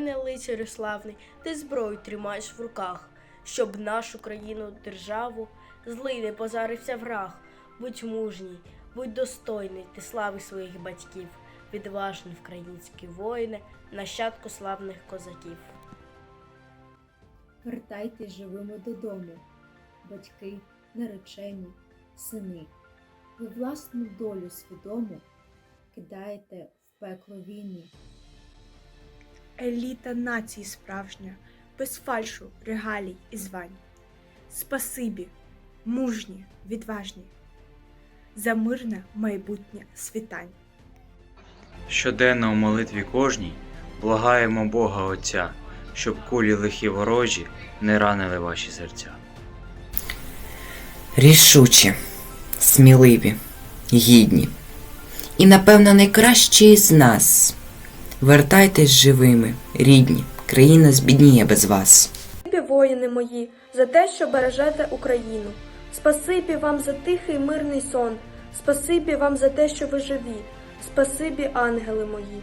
мене, лицарю славний, ти зброю тримаєш в руках, щоб нашу країну, державу злий не позарився враг. Будь мужній, будь достойний ти слави своїх батьків, відважний українські воїни, нащадку славних козаків. Вертайтесь живими додому, батьки, наречені, сини. Ви власну долю свідому кидаєте в пекло війни. Еліта нації справжня, без фальшу, регалій і звань. Спасибі, мужні, відважні, за мирне майбутнє світань. Щоденно у молитві кожній благаємо Бога Отця, щоб кулі лихі ворожі не ранили ваші серця. Рішучі, сміливі, гідні. І, напевно, найкращі із нас. Вертайтесь живими, рідні, країна збідніє без вас. Спасибі, воїни мої, за те, що бережете Україну. Спасибі вам за тихий мирний сон. Спасибі вам за те, що ви живі. Спасибі, ангели мої.